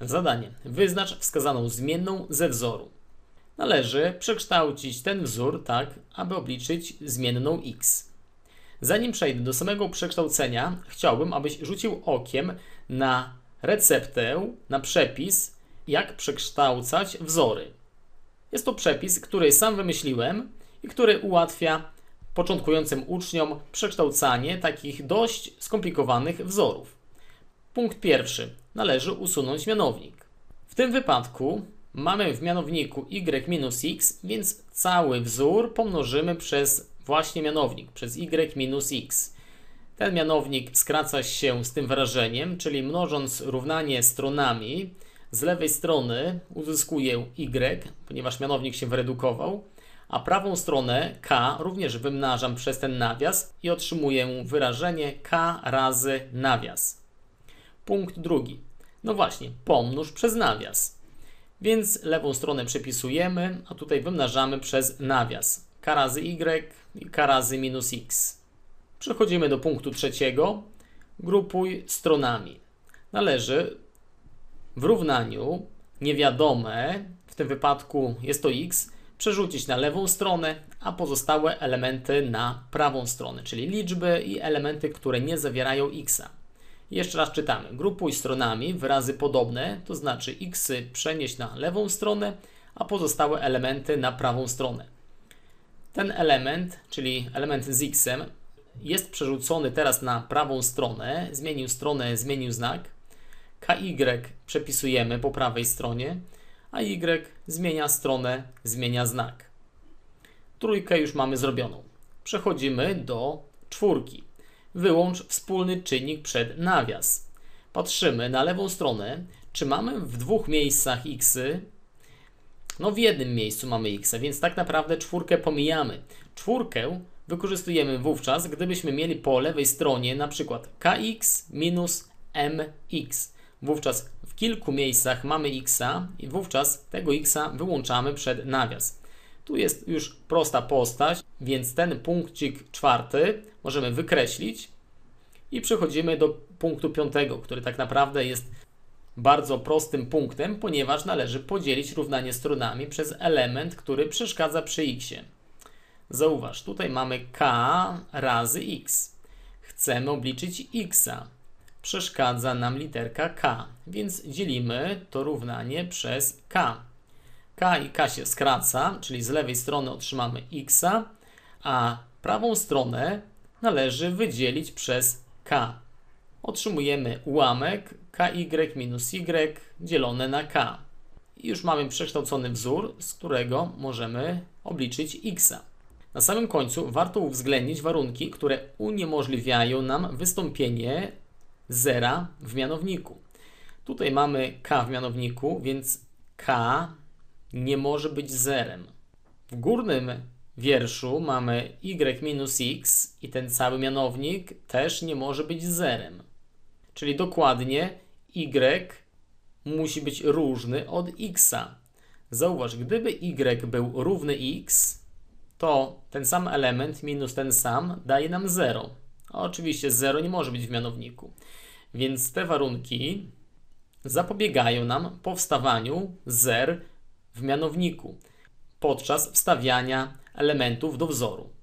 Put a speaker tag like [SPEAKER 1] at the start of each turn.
[SPEAKER 1] Zadanie. Wyznacz wskazaną zmienną ze wzoru. Należy przekształcić ten wzór tak, aby obliczyć zmienną x. Zanim przejdę do samego przekształcenia, chciałbym, abyś rzucił okiem na receptę, na przepis, jak przekształcać wzory. Jest to przepis, który sam wymyśliłem i który ułatwia początkującym uczniom przekształcanie takich dość skomplikowanych wzorów. Punkt pierwszy. Należy usunąć mianownik. W tym wypadku mamy w mianowniku y minus x, więc cały wzór pomnożymy przez właśnie mianownik, przez y minus x. Ten mianownik skraca się z tym wyrażeniem, czyli mnożąc równanie stronami, z lewej strony uzyskuję y, ponieważ mianownik się wyredukował, a prawą stronę k również wymnażam przez ten nawias i otrzymuję wyrażenie k razy nawias. Punkt drugi. No właśnie, pomnóż przez nawias. Więc lewą stronę przepisujemy, a tutaj wymnażamy przez nawias. k razy y i k razy minus x. Przechodzimy do punktu trzeciego. Grupuj stronami. Należy w równaniu niewiadome, w tym wypadku jest to x, przerzucić na lewą stronę, a pozostałe elementy na prawą stronę, czyli liczby i elementy, które nie zawierają x. Jeszcze raz czytamy. Grupuj stronami wyrazy podobne, to znaczy x przenieść na lewą stronę, a pozostałe elementy na prawą stronę. Ten element, czyli element z x, jest przerzucony teraz na prawą stronę, zmienił stronę, zmienił znak. KY przepisujemy po prawej stronie, a Y zmienia stronę, zmienia znak. Trójkę już mamy zrobioną. Przechodzimy do czwórki. Wyłącz wspólny czynnik przed nawias. Patrzymy na lewą stronę, czy mamy w dwóch miejscach x. No w jednym miejscu mamy x, więc tak naprawdę czwórkę pomijamy. Czwórkę wykorzystujemy wówczas, gdybyśmy mieli po lewej stronie na przykład kx minus mx. Wówczas w kilku miejscach mamy x i wówczas tego x wyłączamy przed nawias. Tu jest już prosta postać, więc ten punkcik czwarty możemy wykreślić i przechodzimy do punktu piątego, który tak naprawdę jest bardzo prostym punktem, ponieważ należy podzielić równanie stronami przez element, który przeszkadza przy x. Zauważ, tutaj mamy k razy x. Chcemy obliczyć x. Przeszkadza nam literka k, więc dzielimy to równanie przez k. k i k się skraca, czyli z lewej strony otrzymamy x, a prawą stronę należy wydzielić przez k. Otrzymujemy ułamek ky minus y dzielone na k. I już mamy przekształcony wzór, z którego możemy obliczyć x. Na samym końcu warto uwzględnić warunki, które uniemożliwiają nam wystąpienie zera w mianowniku. Tutaj mamy k w mianowniku, więc k nie może być zerem. W górnym wierszu mamy y minus x i ten cały mianownik też nie może być zerem. Czyli dokładnie y musi być różny od x. Zauważ, gdyby y był równy x, to ten sam element minus ten sam daje nam 0. Oczywiście 0 nie może być w mianowniku. Więc te warunki zapobiegają nam powstawaniu zer w mianowniku podczas wstawiania elementów do wzoru.